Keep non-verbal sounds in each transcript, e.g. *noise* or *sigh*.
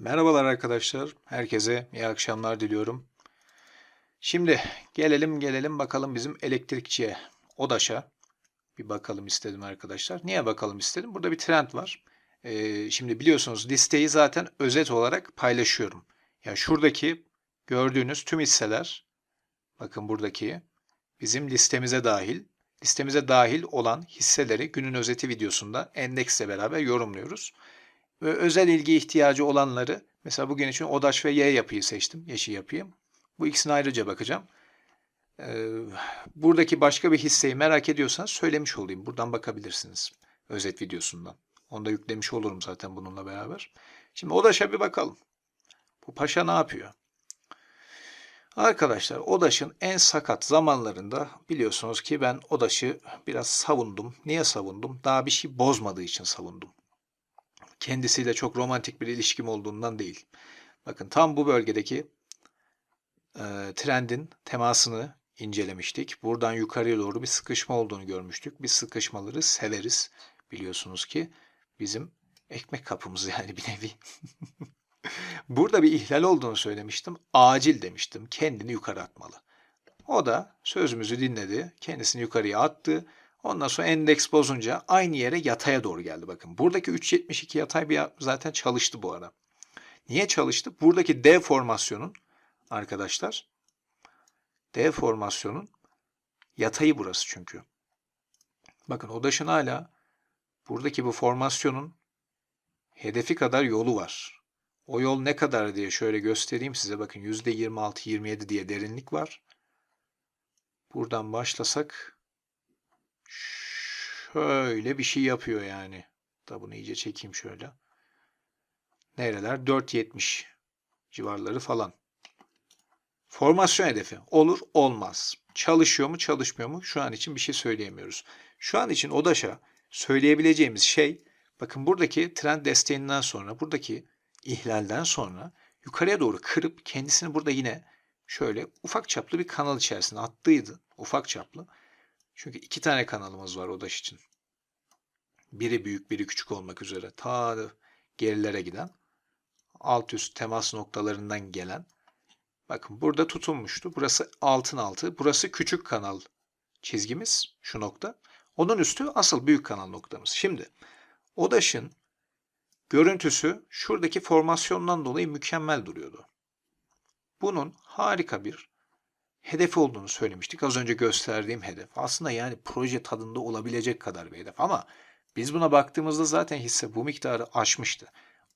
Merhabalar arkadaşlar. Herkese iyi akşamlar diliyorum. Şimdi gelelim gelelim bakalım bizim elektrikçiye, ODAŞ'a bir bakalım istedim arkadaşlar. Niye bakalım istedim? Burada bir trend var. Ee, şimdi biliyorsunuz listeyi zaten özet olarak paylaşıyorum. Ya şuradaki gördüğünüz tüm hisseler bakın buradaki bizim listemize dahil. Listemize dahil olan hisseleri günün özeti videosunda endeksle beraber yorumluyoruz. Özel ilgi ihtiyacı olanları mesela bugün için ODAŞ ve Y yapıyı seçtim. Yeşil yapıyı. Bu ikisine ayrıca bakacağım. Ee, buradaki başka bir hisseyi merak ediyorsanız söylemiş olayım. Buradan bakabilirsiniz. Özet videosundan. Onu da yüklemiş olurum zaten bununla beraber. Şimdi ODAŞ'a bir bakalım. Bu paşa ne yapıyor? Arkadaşlar ODAŞ'ın en sakat zamanlarında biliyorsunuz ki ben ODAŞ'ı biraz savundum. Niye savundum? Daha bir şey bozmadığı için savundum kendisiyle çok romantik bir ilişkim olduğundan değil. Bakın tam bu bölgedeki e, trendin temasını incelemiştik. Buradan yukarıya doğru bir sıkışma olduğunu görmüştük. Biz sıkışmaları severiz. Biliyorsunuz ki bizim ekmek kapımız *laughs* yani bir nevi. *laughs* Burada bir ihlal olduğunu söylemiştim. Acil demiştim. Kendini yukarı atmalı. O da sözümüzü dinledi. Kendisini yukarıya attı. Ondan sonra endeks bozunca aynı yere yataya doğru geldi. Bakın buradaki 3.72 yatay bir zaten çalıştı bu ara. Niye çalıştı? Buradaki D formasyonun arkadaşlar D formasyonun yatayı burası çünkü. Bakın ODAŞ'ın hala buradaki bu formasyonun hedefi kadar yolu var. O yol ne kadar diye şöyle göstereyim size. Bakın %26-27 diye derinlik var. Buradan başlasak şöyle bir şey yapıyor yani. Da bunu iyice çekeyim şöyle. Nereler? 4.70 civarları falan. Formasyon hedefi. Olur olmaz. Çalışıyor mu çalışmıyor mu? Şu an için bir şey söyleyemiyoruz. Şu an için ODAŞ'a söyleyebileceğimiz şey bakın buradaki trend desteğinden sonra buradaki ihlalden sonra yukarıya doğru kırıp kendisini burada yine şöyle ufak çaplı bir kanal içerisine attıydı. Ufak çaplı. Çünkü iki tane kanalımız var ODAŞ için. Biri büyük, biri küçük olmak üzere. Ta gerilere giden. Alt üst temas noktalarından gelen. Bakın burada tutunmuştu. Burası altın altı. Burası küçük kanal çizgimiz. Şu nokta. Onun üstü asıl büyük kanal noktamız. Şimdi ODAŞ'ın görüntüsü şuradaki formasyondan dolayı mükemmel duruyordu. Bunun harika bir hedef olduğunu söylemiştik. Az önce gösterdiğim hedef. Aslında yani proje tadında olabilecek kadar bir hedef ama biz buna baktığımızda zaten hisse bu miktarı aşmıştı.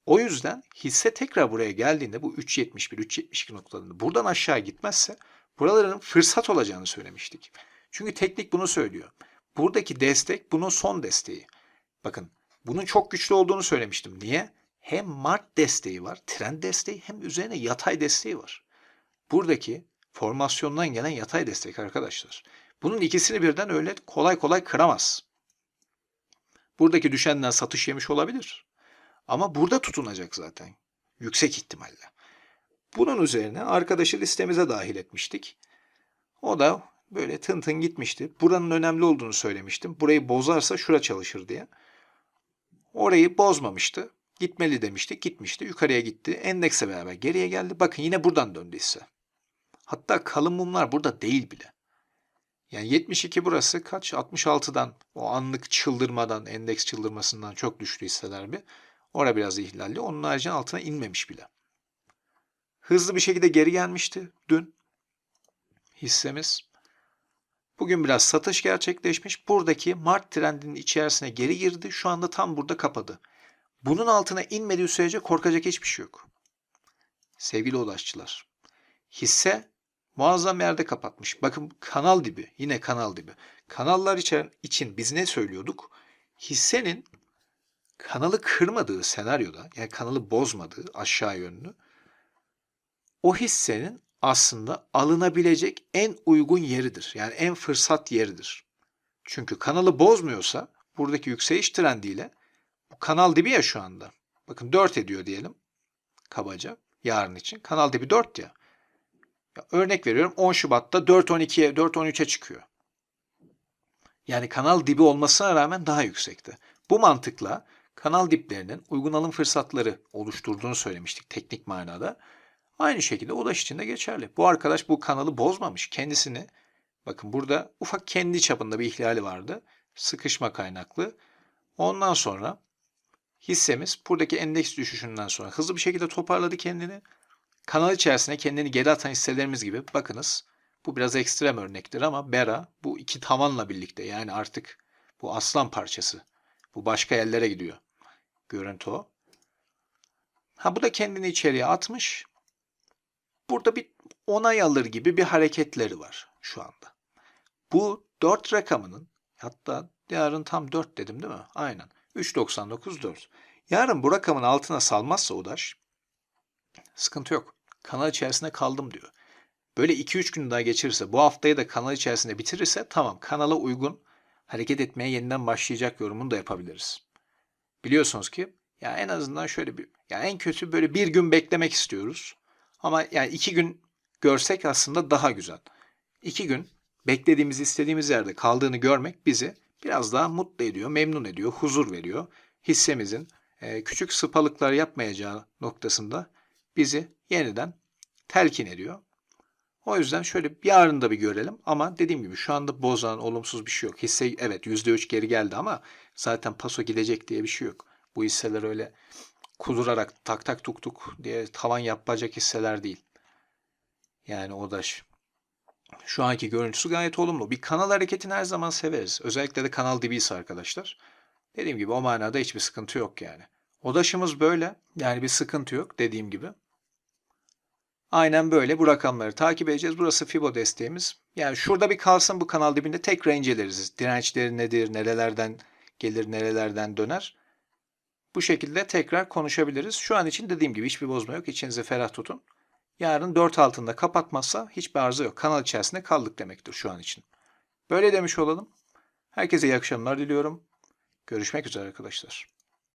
O yüzden hisse tekrar buraya geldiğinde bu 3.71, 3.72 noktalarında buradan aşağı gitmezse buraların fırsat olacağını söylemiştik. Çünkü teknik bunu söylüyor. Buradaki destek bunun son desteği. Bakın bunun çok güçlü olduğunu söylemiştim. Niye? Hem Mart desteği var, trend desteği hem üzerine yatay desteği var. Buradaki formasyondan gelen yatay destek arkadaşlar. Bunun ikisini birden öyle kolay kolay kıramaz. Buradaki düşenden satış yemiş olabilir. Ama burada tutunacak zaten. Yüksek ihtimalle. Bunun üzerine arkadaşı listemize dahil etmiştik. O da böyle tın tın gitmişti. Buranın önemli olduğunu söylemiştim. Burayı bozarsa şura çalışır diye. Orayı bozmamıştı. Gitmeli demiştik. Gitmişti. Yukarıya gitti. Endekse beraber geriye geldi. Bakın yine buradan döndü hisse. Hatta kalın mumlar burada değil bile. Yani 72 burası kaç? 66'dan o anlık çıldırmadan, endeks çıldırmasından çok düştü hisseler bir. Orada biraz ihlalli. Onun haricinde altına inmemiş bile. Hızlı bir şekilde geri gelmişti dün hissemiz. Bugün biraz satış gerçekleşmiş. Buradaki Mart trendinin içerisine geri girdi. Şu anda tam burada kapadı. Bunun altına inmediği sürece korkacak hiçbir şey yok. Sevgili ulaşçılar. Hisse muazzam yerde kapatmış. Bakın kanal dibi, yine kanal dibi. Kanallar için biz ne söylüyorduk? Hissenin kanalı kırmadığı senaryoda, yani kanalı bozmadığı aşağı yönlü, o hissenin aslında alınabilecek en uygun yeridir. Yani en fırsat yeridir. Çünkü kanalı bozmuyorsa buradaki yükseliş trendiyle bu kanal dibi ya şu anda. Bakın 4 ediyor diyelim kabaca yarın için. Kanal dibi 4 ya. Örnek veriyorum 10 Şubat'ta 4.12'ye 4.13'e çıkıyor. Yani kanal dibi olmasına rağmen daha yüksekti. Bu mantıkla kanal diplerinin uygun alım fırsatları oluşturduğunu söylemiştik teknik manada. Aynı şekilde Odaş için de geçerli. Bu arkadaş bu kanalı bozmamış. Kendisini bakın burada ufak kendi çapında bir ihlali vardı. Sıkışma kaynaklı. Ondan sonra hissemiz buradaki endeks düşüşünden sonra hızlı bir şekilde toparladı kendini. Kanal içerisine kendini geri atan hisselerimiz gibi bakınız bu biraz ekstrem örnektir ama Bera bu iki tavanla birlikte yani artık bu aslan parçası. Bu başka yerlere gidiyor. Görüntü o. Ha bu da kendini içeriye atmış. Burada bir onay alır gibi bir hareketleri var şu anda. Bu 4 rakamının hatta yarın tam 4 dedim değil mi? Aynen. 3.99 4. Yarın bu rakamın altına salmazsa Udaş sıkıntı yok. Kanal içerisinde kaldım diyor. Böyle 2-3 gün daha geçirirse bu haftayı da kanal içerisinde bitirirse tamam kanala uygun hareket etmeye yeniden başlayacak yorumunu da yapabiliriz. Biliyorsunuz ki ya en azından şöyle bir ya en kötü böyle bir gün beklemek istiyoruz. Ama yani iki gün görsek aslında daha güzel. İki gün beklediğimiz istediğimiz yerde kaldığını görmek bizi biraz daha mutlu ediyor, memnun ediyor, huzur veriyor. Hissemizin küçük sıpalıklar yapmayacağı noktasında bizi yeniden telkin ediyor. O yüzden şöyle yarın da bir görelim ama dediğim gibi şu anda bozan olumsuz bir şey yok. Hisse evet %3 geri geldi ama zaten paso gidecek diye bir şey yok. Bu hisseler öyle kudurarak tak tak tuk tuk diye tavan yapacak hisseler değil. Yani o da şu- anki görüntüsü gayet olumlu. Bir kanal hareketini her zaman severiz. Özellikle de kanal dibiyse arkadaşlar. Dediğim gibi o manada hiçbir sıkıntı yok yani. Odaşımız böyle. Yani bir sıkıntı yok dediğim gibi. Aynen böyle bu rakamları takip edeceğiz. Burası Fibo desteğimiz. Yani şurada bir kalsın bu kanal dibinde tekrar inceleriz. Dirençleri nedir, nerelerden gelir, nerelerden döner. Bu şekilde tekrar konuşabiliriz. Şu an için dediğim gibi hiçbir bozma yok. İçinizi ferah tutun. Yarın 4 altında kapatmazsa hiçbir arıza yok. Kanal içerisinde kaldık demektir şu an için. Böyle demiş olalım. Herkese iyi akşamlar diliyorum. Görüşmek üzere arkadaşlar.